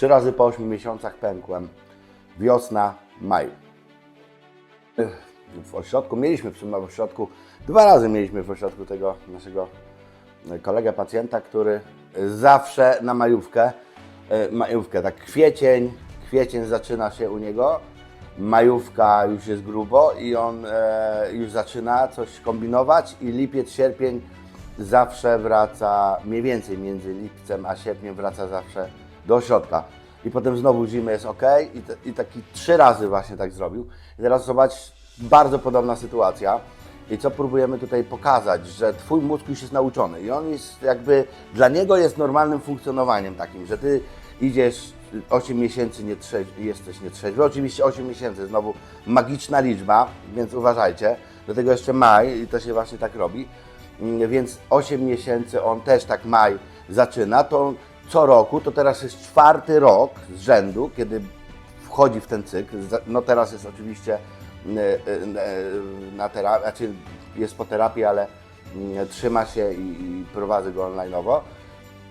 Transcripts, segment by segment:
Trzy razy po 8 miesiącach pękłem. Wiosna, maj. W ośrodku mieliśmy w sumie w ośrodku, dwa razy mieliśmy w ośrodku tego naszego kolegę pacjenta, który zawsze na majówkę, e, majówkę, tak kwiecień, kwiecień zaczyna się u niego, majówka już jest grubo i on e, już zaczyna coś kombinować i lipiec, sierpień zawsze wraca, mniej więcej między lipcem a sierpniem wraca zawsze do ośrodka. I potem znowu zimę jest ok i, te, i taki trzy razy właśnie tak zrobił. I teraz zobacz, bardzo podobna sytuacja. I co próbujemy tutaj pokazać, że Twój mózg już jest nauczony i on jest jakby, dla niego jest normalnym funkcjonowaniem takim, że Ty idziesz 8 miesięcy, nie trze- jesteś nietrzeźwy. Oczywiście 8 miesięcy, znowu magiczna liczba, więc uważajcie. Do tego jeszcze maj i to się właśnie tak robi. Mm, Więc 8 miesięcy on też tak maj zaczyna, to co roku, to teraz jest czwarty rok z rzędu, kiedy wchodzi w ten cykl. No teraz jest oczywiście e, e, e, na terapii, znaczy jest po terapii, ale mm, trzyma się i prowadzę go online'owo.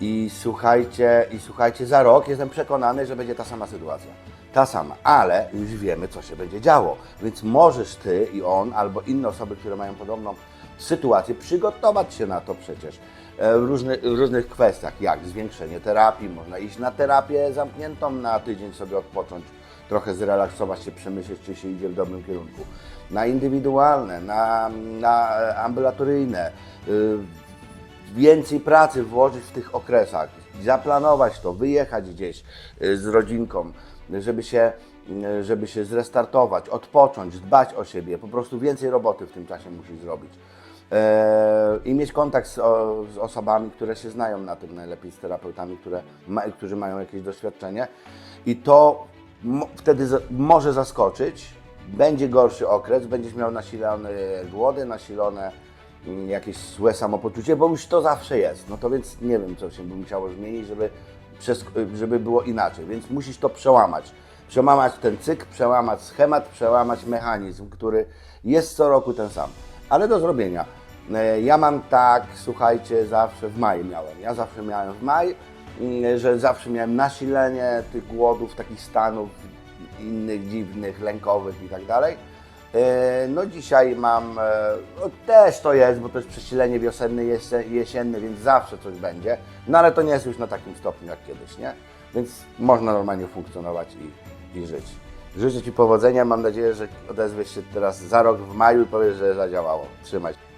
I słuchajcie, I słuchajcie, za rok jestem przekonany, że będzie ta sama sytuacja. Ta sama, ale już wiemy, co się będzie działo. Więc możesz ty i on, albo inne osoby, które mają podobną sytuację, przygotować się na to przecież e, w, różny, w różnych kwestiach, jak zwiększenie terapii, można iść na terapię zamkniętą na tydzień, sobie odpocząć, trochę zrelaksować się, przemyśleć, czy się idzie w dobrym kierunku. Na indywidualne, na, na e, ambulatoryjne, y, więcej pracy włożyć w tych okresach, zaplanować to, wyjechać gdzieś y, z rodzinką, żeby się, y, żeby się zrestartować, odpocząć, dbać o siebie, po prostu więcej roboty w tym czasie musisz zrobić. E, I mieć kontakt z, z osobami, które się znają na tym, najlepiej z terapeutami, które ma, którzy mają jakieś doświadczenie. I to wtedy może zaskoczyć. Będzie gorszy okres, będziesz miał nasilone głody, nasilone mm, jakieś złe samopoczucie, bo już to zawsze jest. No to więc nie wiem, co się by musiało zmienić, żeby, żeby było inaczej. Więc musisz to przełamać. Przełamać ten cykl, przełamać schemat, przełamać mechanizm, który jest co roku ten sam. Ale do zrobienia. E, Ja mam tak, słuchajcie, zawsze w maju miałem. Ja zawsze miałem w maju, mm, że zawsze miałem nasilenie tych głodów, takich stanów innych, dziwnych, lękowych i tak dalej. E, No dzisiaj mam, e, no też to jest, bo to jest przesilenie wiosenne, jesienne, więc zawsze coś będzie, no ale to nie jest już na takim stopniu jak kiedyś, nie? Więc można normalnie funkcjonować i, i żyć. Życzę Ci powodzenia, mam nadzieję, że odezwiesz się teraz za rok w maju i powiesz, że zadziałało. Trzymaj się.